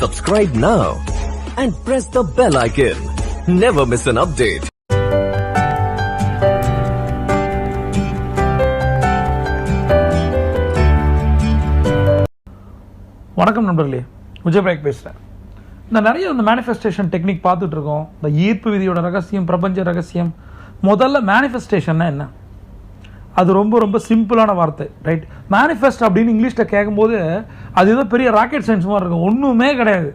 Subscribe now and press the bell icon. Never miss an update. வணக்கம் நண்பர்களே விஜயபிரேக் பேசுகிறேன் இந்த நிறைய இந்த மேனிஃபெஸ்டேஷன் டெக்னிக் பார்த்துட்ருக்கோம் இந்த ஈர்ப்பு விதியோட ரகசியம் பிரபஞ்ச ரகசியம் முதல்ல மேனிஃபெஸ்டேஷன்னா என்ன அது ரொம்ப ரொம்ப சிம்பிளான வார்த்தை ரைட் மேனிஃபெஸ்ட் அப்படின்னு இங்கிலீஷில் கேட்கும்போது அது ஏதோ பெரிய ராக்கெட் சயின்ஸ் மாதிரி இருக்கும். ஒன்றுமே கிடையாது.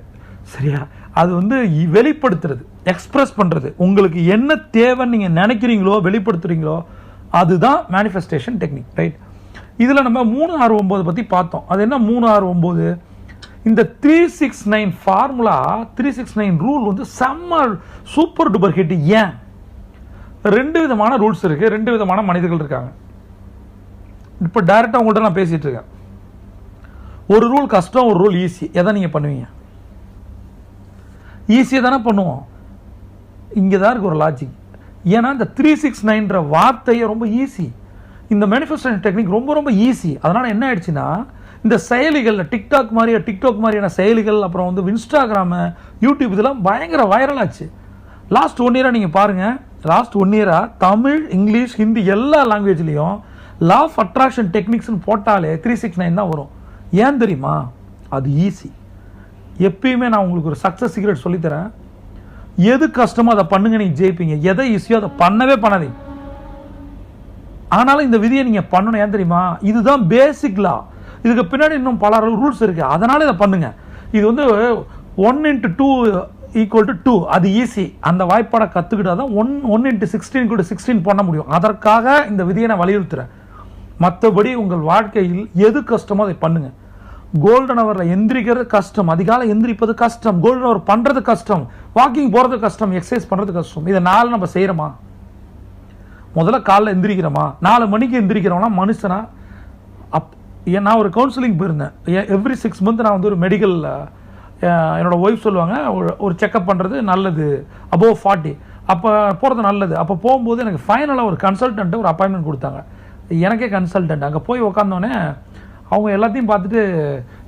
சரியா? அது வந்து வெளிப்படுத்துறது எக்ஸ்ப்ரெஸ் பண்ணுறது உங்களுக்கு என்ன தேவைன்னு நீங்கள் நினைக்கிறீங்களோ வெளிப்படுத்துறீங்களோ அதுதான் மேனிஃபெஸ்டேஷன் டெக்னிக் ரைட் இதில் நம்ம மூணு ஆறு ஒம்பது பற்றி பார்த்தோம். அது என்ன மூணு ஆறு ஒம்பது இந்த three six nine formula three six nine rule வந்து செம்ம சூப்பர் டூப்பர் ஹிட் ஏன்? ரெண்டு விதமான ரூல்ஸ் இருக்குது ரெண்டு விதமான மனிதர்கள் இருக்காங்க. இப்போ டைரெக்டாக உங்கள்கிட்ட நான் பேசிகிட்டு இருக்கேன். ஒரு ரூல் கஷ்டம் ஒரு ரூல் ஈஸி எதை நீங்கள் பண்ணுவீங்க? ஈஸியாக தானே பண்ணுவோம். இங்கே தான் இருக்குது ஒரு லாஜிக் ஏன்னா இந்த த்ரீ சிக்ஸ் நைன்ற வார்த்தையை ரொம்ப ஈஸி இந்த மேனிஃபெஸ்டேஷன் டெக்னிக் ரொம்ப ரொம்ப ஈஸி அதனால் என்ன ஆயிடுச்சுன்னா இந்த செயலிகளில் டிக்டாக் மாதிரி டிக்டாக் மாதிரியான செயலிகள் அப்புறம் வந்து இன்ஸ்டாகிராமு யூடியூப் இதெல்லாம் பயங்கர வைரல் ஆச்சு. லாஸ்ட் ஒன் இயராக நீங்கள் பாருங்கள் லாஸ்ட் ஒன் இயராக தமிழ் இங்கிலீஷ் ஹிந்தி எல்லா லாங்குவேஜ்லேயும் லா ஆஃப் அட்ராக்ஷன் டெக்னிக்ஸ்னு போட்டாலே த்ரீ சிக்ஸ் நைன் தான் வரும். ஏன் தெரியுமா? அது ஈஸி எப்பயுமே நான் உங்களுக்கு ஒரு சக்ஸஸ் சீக்ரெட் சொல்லித்தரேன். எது கஷ்டமோ அதை பண்ணுங்க நீங்கள் ஜெயிப்பீங்க. எதை ஈஸியோ அதை பண்ணவே பண்ணாதீங்க. ஆனாலும் இந்த விதியை நீங்கள் பண்ணணும். ஏன் தெரியுமா? இதுதான் பேசிக் லா இதுக்கு பின்னாடி இன்னும் பல ரூல்ஸ் இருக்குது அதனால இதை பண்ணுங்க. இது வந்து one into two equal to two அது ஈஸி அந்த வாய்ப்பாடை கற்றுக்கிட்டால் தான் ஒன் ஒன் இன்ட்டு சிக்ஸ்டீன் கூட சிக்ஸ்டீன் பண்ண முடியும். அதற்காக இந்த விதியை நான் வலியுறுத்துறேன். மற்றபடி உங்கள் வாழ்க்கையில் எது கஷ்டமோ அதை பண்ணுங்க. கோல்டன் அவரில் எந்திரிக்கிறது கஷ்டம். அதிகாலை எந்திரிப்பது கஷ்டம். கோல்டன் அவர் பண்ணுறது கஷ்டம். வாக்கிங் போகிறது கஷ்டம். எக்ஸசைஸ் பண்ணுறது கஷ்டம். இதை நாலு நம்ம செய்கிறோமா முதல்ல காலைல எந்திரிக்கிறோமா? நாலு மணிக்கு எந்திரிக்கிறோம்னா மனுஷனா? அப் ஏன் நான் ஒரு கவுன்சிலிங் போயிருந்தேன். எவ்ரி சிக்ஸ் மந்த் நான் வந்து ஒரு மெடிக்கல் என்னோட ஒய்ஃப் சொல்லுவாங்க ஒரு- ஒரு செக்கப் பண்ணுறது நல்லது. அபோவ் ஃபார்ட்டி அப்போ போகிறது நல்லது. அப்போ போகும்போது எனக்கு ஃபைனலாக ஒரு கன்சல்டன்ட்டு ஒரு அப்பாயின்மெண்ட் கொடுத்தாங்க. எனக்கே கன்சல்டன்ட் அங்கே போய் உக்காந்தோடனே அவங்க எல்லாத்தையும் பார்த்துட்டு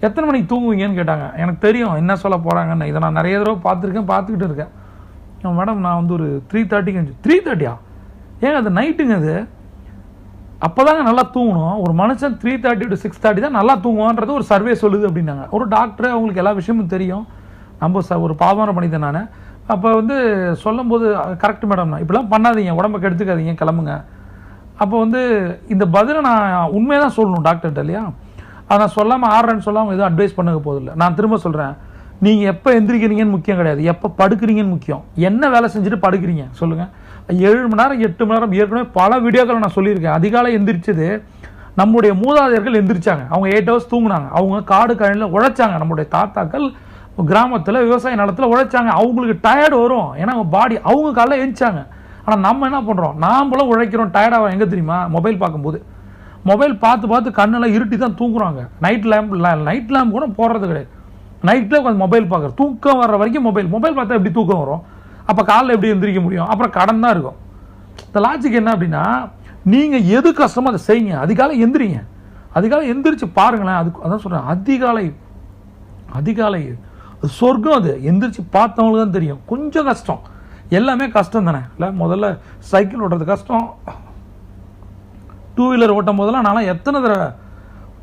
எத்தனை மணிக்கு தூங்குவீங்கன்னு கேட்டாங்க. எனக்கு தெரியும் என்ன சொல்ல போகிறாங்கன்னு இதை நான் நிறைய தடவை பார்த்துருக்கேன் பார்த்துக்கிட்டு இருக்கேன். மேடம் நான் வந்து ஒரு த்ரீ தேர்ட்டிக்கு த்ரீ தேர்ட்டியா ஏங்க அது நைட்டுங்க அது. அப்போதாங்க நல்லா தூங்கணும். ஒரு மனுஷன் three thirty to six thirty தான் நல்லா தூங்குவான்றது ஒரு சர்வே சொல்லுது அப்படின்னாங்க. ஒரு டாக்டர் அவங்களுக்கு எல்லா விஷயமும் தெரியும். நம்ம ச ஒரு பாவார மனிதன் நான். அப்போ வந்து சொல்லும்போது கரெக்ட் மேடம் நான் இப்படிலாம் பண்ணாதீங்க. உடம்பை கெடுத்துக்காதீங்க. கிளம்புங்க. அப்போ வந்து இந்த பதிலை நான் உண்மையை தான் சொல்லணும் டாக்டர்கிட்ட இல்லையா? அதை நான் சொல்லாமல் ஆடுறேன்னு சொல்லாமல் எதுவும் அட்வைஸ் பண்ணுங்க போதில்லை. நான் திரும்ப சொல்கிறேன் நீங்கள் எப்போ எந்திரிக்கிறீங்கன்னு முக்கியம் கிடையாது. எப்போ படுக்கிறீங்கன்னு முக்கியம். என்ன வேலை செஞ்சுட்டு படுக்கிறீங்க? சொல்லுங்கள் ஏழு மணி நேரம் எட்டு மணி நேரம் ஏற்கனவே பல வீடியோக்களை நான் சொல்லியிருக்கேன். அதிகாலை எந்திரிச்சது நம்முடைய மூதாதையர்கள் எந்திரிச்சாங்க. அவங்க எயிட் ஹவர்ஸ் தூங்குனாங்க. அவங்க காடு கழனில் உழைச்சாங்க. நம்முடைய தாத்தாக்கள் கிராமத்தில் விவசாய நிலத்தில் உழைச்சாங்க. அவங்களுக்கு டயர்டு வரும். ஏன்னா அவங்க பாடி அவங்க காலைல எழுந்தாங்க ஆனால் நம்ம என்ன பண்ணுறோம் நாம்பளும் உழைக்கிறோம் டயர்டாக எங்கே தெரியுமா? மொபைல் பார்க்கும்போது. மொபைல் பார்த்து பார்த்து கண்ணெல்லாம் இருட்டி தான் தூங்குறாங்க நைட் லேம்ப் நைட் லேம்ப் கூட போடுறது கிடையாது. நைட்டில் உட்காந்து மொபைல் பார்க்குறது. தூக்கம் வர்ற வரைக்கும் மொபைல் மொபைல் பார்த்தா எப்படி தூக்கம் வரும்? அப்போ காலைல எப்படி எந்திரிக்க முடியும்? அப்புறம் கடன் தான் இருக்கும். இந்த லாஜிக் என்ன அப்படின்னா நீங்கள் எது கஷ்டமோ அதை செய்யுங்க. அதிகாலை எந்திரிங்க. அதிகாலை எந்திரிச்சு பாருங்களேன். அதுக்கு அதான் சொல்கிறேன் அதிகாலை அதிகாலை சொர்க்கம் அது. எந்திரிச்சு பார்த்தவங்களுக்கு தான் தெரியும். கொஞ்சம் கஷ்டம். எல்லாமே கஷ்டம் தானே? இல்லை முதல்ல சைக்கிள் ஓட்டுறது கஷ்டம். டூ வீலர் ஓட்டும் போதெல்லாம் நான்லாம் எத்தனை தடவை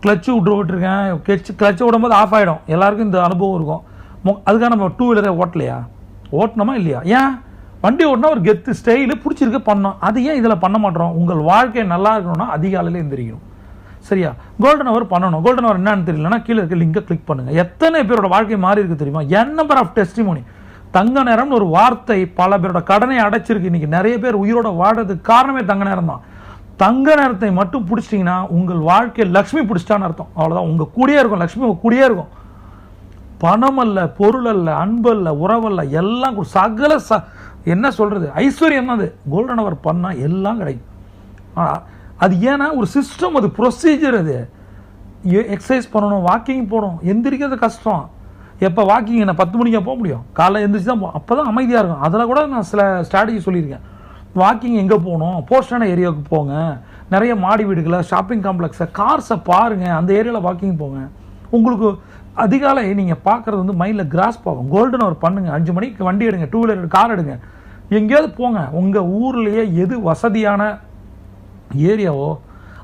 கிளச்சு விட்டு விட்டுருக்கேன் கிளச்சு கிளச்சு விடும்போது ஆஃப் ஆகிடும் எல்லாருக்கும் இந்த அனுபவம் இருக்கும். மொ- அதுக்காக நம்ம டூ வீலரே ஓட்டலையா? ஓட்டணுமா இல்லையா? ஏன்? வண்டி ஓட்டினா ஒரு கெத்து ஸ்டைலு பிடிச்சிருக்கு பண்ணோம். அது ஏன் இதில் பண்ண மாட்டோம்? உங்கள் வாழ்க்கை நல்லா இருக்கணும்னா அதிகாலையில் எந்திரிக்கணும். சரியா? கோல்டன் அவர் பண்ணணும். கோல்டன் அவர் என்னன்னு தெரியலனா கீழே இருக்க லிங்கை கிளிக் பண்ணுங்கள் எத்தனை பேரோட வாழ்க்கை மாறி இருக்கு தெரியுமா? என் நம்பர் ஆஃப் டெஸ்டிமோனி தங்க நேரம்னு ஒரு வார்த்தை பல பேரோட கடனை அடைச்சிருக்கு. இன்னைக்கு நிறைய பேர் உயிரோட வாடுறதுக்கு காரணமே தங்க நேரம் தான். தங்க நேரத்தை மட்டும் பிடிச்சிட்டிங்கன்னா உங்கள் வாழ்க்கை லக்ஷ்மி பிடிச்சிட்டான்னு அர்த்தம். அவ்வளோதான் உங்கள் கூடயே இருக்கும். லக்ஷ்மி உங்கள் கூடயே இருக்கும். பணம் அல்ல பொருள் அல்ல அன்பு அல்ல உறவல்ல எல்லாம் சகல ச என்ன சொல்கிறது ஐஸ்வர்யம் அது. கோல்டன் அவர் பண்ணால் எல்லாம் கிடைக்கும். ஆனால் அது ஏன்னா ஒரு சிஸ்டம் அது ப்ரொசீஜர் அது. எக்ஸசைஸ் பண்ணணும் வாக்கிங் போகணும். எந்திரிக்கிறது கஷ்டம். எப்போ வாக்கிங் நான் பத்து மணிக்கு போக முடியும்? காலைல எழுந்திரிச்சு தான் போ அப்போ தான் அமைதியாக இருக்கும். அதில் கூட நான் சில ஸ்ட்ராட்டஜி சொல்லியிருக்கேன். வாக்கிங் எங்கே போகணும்? போஸ்டான ஏரியாவுக்கு போங்க. நிறைய மாடி வீடுகளை ஷாப்பிங் காம்ப்ளெக்ஸை கார்ஸை பாருங்கள் அந்த ஏரியாவில் வாக்கிங் போங்க. உங்களுக்கு அதிகாலை நீங்கள் பார்க்குறது வந்து மைண்டில் கிராஸ் போகும். கோல்டன் ஒரு பண்ணுங்க. அஞ்சு மணிக்கு வண்டி எடுங்க. டூ வீலர் கார் எடுங்க. எங்கேயாவது போங்க. உங்கள் ஊர்லேயே எது வசதியான ஏரியாவோ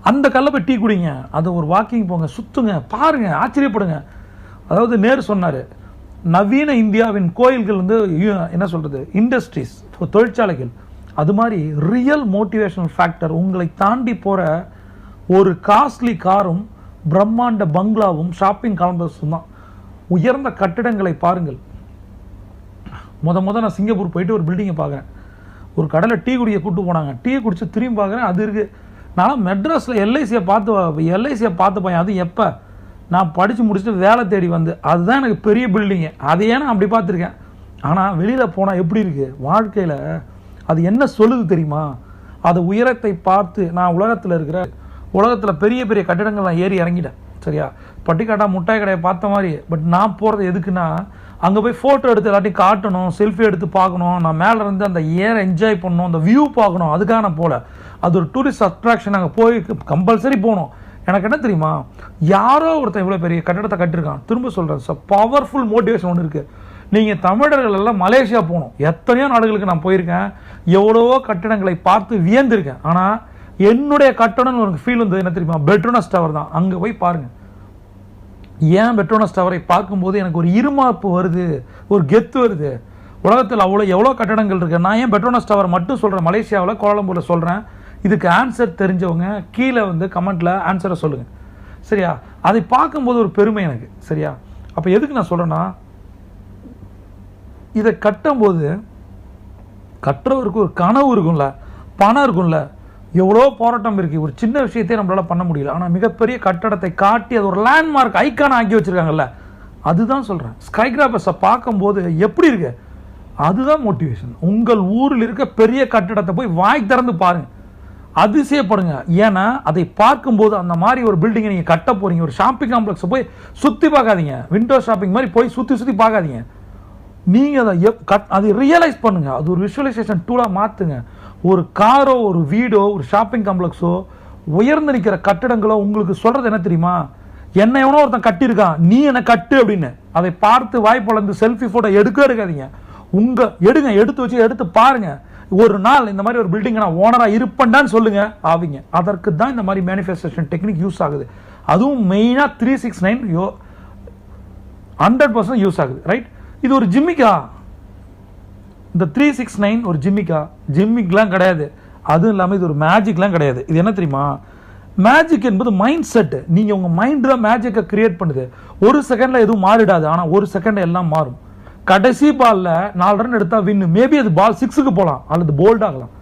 அந்த கல்லை போய் டீ குடிங்க. அது ஒரு வாக்கிங் போங்க. சுற்றுங்க பாருங்கள் ஆச்சரியப்படுங்க. அதாவது நேரு சொன்னார் நவீன இந்தியாவின் கோயில்கள் வந்து என்ன சொல்கிறது இண்டஸ்ட்ரீஸ் தொழிற்சாலைகள் அது மாதிரி ரியல் மோட்டிவேஷனல் ஃபேக்டர் உங்களை தாண்டி போகிற ஒரு காஸ்ட்லி காரும் பிரம்மாண்ட பங்களாவும் ஷாப்பிங் காம்ப்ளெக்ஸும் தான். உயர்ந்த கட்டிடங்களை பாருங்கள். முத முத நான் சிங்கப்பூர் போயிட்டு ஒரு பில்டிங்கை பார்க்குறேன் ஒரு கடையில் டீ குடிக்க கூட்டு போனாங்க. டீ குடிச்சு திரும்பி பார்க்குறேன் அது இருக்குது நான் மெட்ராஸில் எல்ஐசியை பார்த்து எல்ஐசியை பார்த்து பையன். அது எப்போ? நான் படித்து முடிச்சுட்டு வேலை தேடி வந்து அதுதான் எனக்கு பெரிய பில்டிங்கு அதையே நான் அப்படி பார்த்துருக்கேன். ஆனால் வெளியில் போனால் எப்படி இருக்குது வாழ்க்கையில் அது என்ன சொல்லுது தெரியுமா? அது உயரத்தை பார்த்து நான் உலகத்தில் இருக்கிற உலகத்தில் பெரிய பெரிய கட்டிடங்கள் நான் ஏறி இறங்கிட்டேன். சரியா? பட்டிக்காட்டா முட்டாய் கடையை பார்த்த மாதிரி. பட் நான் போகிறது எதுக்குன்னா அங்கே போய் ஃபோட்டோ எடுத்து எல்லாத்தையும் காட்டணும் செல்ஃபி எடுத்து பார்க்கணும். நான் மேலே இருந்து அந்த ஏர் என்ஜாய் பண்ணணும் அந்த வியூ பார்க்கணும். அதுக்காக நான் போகல அது ஒரு டூரிஸ்ட் அட்ராக்ஷன் அங்கே போய் கம்பல்சரி போகணும். எனக்கு என்ன தெரியுமா? யாரோ ஒருத்தன் இவ்வளோ பெரிய கட்டடத்தை கட்டியிருக்கான். திரும்ப சொல்கிறேன் ஸோ பவர்ஃபுல் மோட்டிவேஷன் ஒன்று இருக்குது நீங்கள் தமிழர்கள் எல்லாம் மலேசியா போகணும். எத்தனையோ நாடுகளுக்கு நான் போயிருக்கேன். எவ்வளவோ கட்டடங்களை பார்த்து வியந்திருக்கேன். ஆனால் என்னுடைய கட்டடம்னு ஒரு ஃபீல் வந்து என்ன தெரியுமா? பெட்ரோனஸ் டவர் தான். அங்கே போய் பாருங்கள் ஏன் பெட்ரோனஸ் டவரை பார்க்கும்போது எனக்கு ஒரு இருமாப்பு வருது. ஒரு கெத்து வருது. உலகத்தில் அவ்வளோ எவ்வளோ கட்டடங்கள் இருக்குது நான் ஏன் பெட்ரோனஸ் டவர் மட்டும் சொல்கிறேன் மலேசியாவில் கோலம்பூரில் சொல்கிறேன் இதுக்கு ஆன்சர் தெரிஞ்சவங்க கீழே வந்து கமெண்ட்டில் ஆன்சரை சொல்லுங்கள் சரியா? அதை பார்க்கும்போது ஒரு பெருமை எனக்கு. சரியா? அப்போ எதுக்கு நான் சொல்கிறேன்னா இதை கட்டும்போது கட்டுறவருக்கு ஒரு கனவு இருக்கும்ல பணம் இருக்கும்ல எவ்வளோ போராட்டம் இருக்குது ஒரு சின்ன விஷயத்தையே நம்மளால் பண்ண முடியல. ஆனால் மிகப்பெரிய கட்டடத்தை காட்டி அது ஒரு லேண்ட்மார்க் ஐக்கான ஆக்கி வச்சுருக்காங்கல்ல. அதுதான் சொல்கிறேன் ஸ்கைகிராபர்ஸை பார்க்கும்போது எப்படி இருக்கு? அதுதான் மோட்டிவேஷன் உங்கள் ஊரில் இருக்க பெரிய கட்டடத்தை போய் வாய் திறந்து பாருங்கள் அதிசயப்படுங்க ஏன்னா அதை பார்க்கும்போது அந்த மாதிரி ஒரு பில்டிங்கை நீங்கள் கட்ட போறீங்க. ஒரு ஷாப்பிங் காம்ப்ளெக்ஸை போய் சுற்றி பார்க்காதீங்க. விண்டோ ஷாப்பிங் மாதிரி போய் சுற்றி சுற்றி பார்க்காதீங்க. நீங்கள் அதை எப் கட் அதை ரியலைஸ் பண்ணுங்க. அது ஒரு விஷுவலைசேஷன் டூலாக மாற்றுங்க ஒரு காரோ ஒரு வீடோ ஒரு ஷாப்பிங் காம்ப்ளெக்ஸோ உயர்ந்து நிற்கிற கட்டிடங்களோ உங்களுக்கு சொல்கிறது என்ன தெரியுமா? என்ன எவனோ ஒருத்தன் கட்டியிருக்கான். நீ என்ன கட்டு அப்படின்னு. அதை பார்த்து வாய் வளர்ந்து செல்ஃபி ஃபோட்டோ எடுக்க எடுக்காதீங்க. உங்கள் எடுங்க. எடுத்து வச்சு எடுத்து பாருங்கள் ஒரு நாள் இந்த மாதிரி ஒரு பில்டிங் நான் ஓனராக இருப்பேன்டான்னு சொல்லுங்க. ஆவீங்க. அதற்கு தான் இந்த மாதிரி மேனிஃபெஸ்டேஷன் டெக்னிக் யூஸ் ஆகுது. அதுவும் மெயினாக த்ரீ சிக்ஸ் நைன் யோ ஹண்ட்ரட் பர்சன்ட் யூஸ் ஆகுது. ரைட் இது ஒரு ஜிம்மிக்கா? இந்த த்ரீ சிக்ஸ் நைன் ஒரு ஜிம்மிக்கா? ஜிம்மிக்லாம் கிடையாது. அதுவும் இல்லாமல் இது ஒரு மேஜிக்லாம் கிடையாது. இது என்ன தெரியுமா? மேஜிக் என்பது மைண்ட் செட்டு நீங்கள் உங்கள் மைண்ட் தான் மேஜிக்கை கிரியேட் பண்ணுது. ஒரு செகண்டில் எதுவும் மாறிடாது. ஆனால் ஒரு செகண்ட் எல்லாம் மாறும். கடைசி பால்ல நாலு ரன் எடுத்தால் வின்னு மேபி அது பால் சிக்ஸுக்கு போகலாம் அல்லது போல்ட் ஆகலாம்.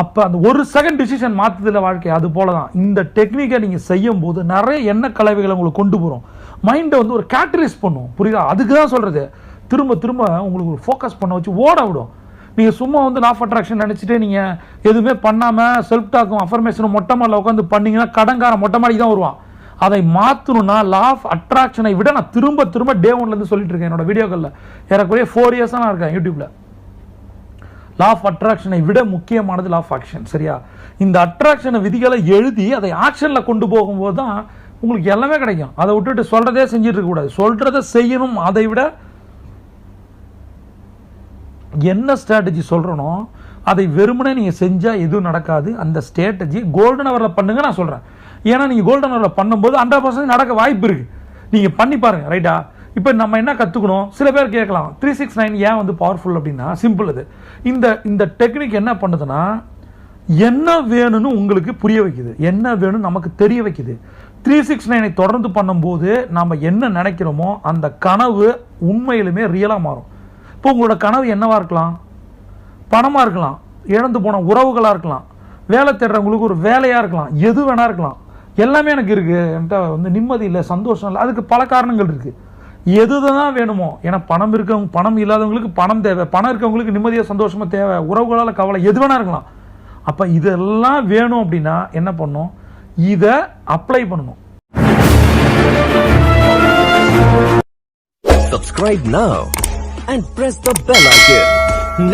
அப்போ அந்த ஒரு செகண்ட் டிசிஷன் மாற்றுதில்ல வாழ்க்கை அது போல தான் இந்த டெக்னிக்கை நீங்கள் செய்யும் போது நிறைய எண்ண கலவைகளை உங்களுக்கு கொண்டு போகிறோம் மைண்டை வந்து ஒரு கேட்டலைஸ் பண்ணும். புரியுதா? அதுக்கு தான் சொல்கிறது திரும்ப திரும்ப உங்களுக்கு ஒரு ஃபோக்கஸ் பண்ண வச்சு ஓட விடும். நீங்கள் சும்மா வந்து லாஃப் அட்ராக்ஷன் நினச்சிட்டு நீங்கள் எதுவுமே பண்ணாமல் செல்ஃப் டாக்கும் அஃபர்மேஷனும் மொட்டை மாடில் உட்காந்து பண்ணிங்கன்னா கடங்கார மொட்டை மாடிக்கு தான் வருவான். அதை மாற்றணும்னா லா ஆஃப் அட்ராக்ஷனை விட நான் திரும்ப திரும்ப டே ஒன்லேருந்து சொல்லிட்டு இருக்கேன் என்னோட வீடியோக்களில் ஏறக்குறைய ஃபோர் இயர்ஸாக நான் இருக்கேன் யூடியூப்பில் லா. ஆஃப் அட்ராக்ஷனை விட முக்கியமானது லா ஆஃப் ஆக்ஷன் சரியா? இந்த அட்ராக்ஷனை விதிகளை எழுதி அதை ஆக்ஷனில் கொண்டு போகும்போது தான் உங்களுக்கு எல்லாமே கிடைக்கும். அதை விட்டுட்டு சொல்கிறதே செஞ்சுட்டு இருக்கக்கூடாது சொல்கிறத செய்யணும் அதை விட என்ன ஸ்ட்ராட்டஜி சொல்கிறனோ அதை வெறுமனே நீங்கள் செஞ்சால் எதுவும் நடக்காது. அந்த ஸ்ட்ராட்டஜி கோல்டன் அவரில் பண்ணுங்க நான் சொல்கிறேன் ஏன்னா நீங்கள் கோல்டன் ஹவரில் பண்ணும்போது ஹண்ட்ரட் பர்சன்ட் நடக்க வாய்ப்பு இருக்குது நீங்கள் பண்ணி பாருங்கள் ரைட்டா இப்போ நம்ம என்ன கற்றுக்கணும் சில பேர் கேட்கலாம் த்ரீ சிக்ஸ் நைன் ஏன் வந்து பவர்ஃபுல் அப்படின்னா சிம்பிள் அது. இந்த இந்த டெக்னிக் என்ன பண்ணுதுன்னா என்ன வேணும்னு உங்களுக்கு புரிய வைக்குது. என்ன வேணும்னு நமக்கு தெரிய வைக்குது. த்ரீ சிக்ஸ் நைனை தொடர்ந்து பண்ணும்போது நம்ம என்ன நினைக்கிறோமோ அந்த கனவு உண்மையிலுமே ரியலாக மாறும். இப்போ உங்களோட கனவு என்னவாக இருக்கலாம்? பணமாக இருக்கலாம். இழந்து போன உறவுகளாக இருக்கலாம். வேலை தேடுறவங்களுக்கு ஒரு வேலையாக இருக்கலாம். எது வேணா இருக்கலாம். எல்லாமே எனக்கு இருக்குது என்கிட்ட வந்து நிம்மதி இல்லை சந்தோஷம் இல்லை. அதுக்கு பல காரணங்கள் இருக்குது எது தான் வேணுமோ ஏன்னா பணம் இருக்கவங்க பணம் இல்லாதவங்களுக்கு பணம் தேவை. பணம் இருக்கவங்களுக்கு நிம்மதியாக சந்தோஷமாக தேவை. உறவுகளால் கவலை எது வேணா இருக்கலாம். அப்போ இதெல்லாம் வேணும் அப்படின்னா என்ன பண்ணும் இதை அப்ளை பண்ணணும். Subscribe now and press the bell icon.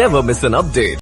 Never miss an update.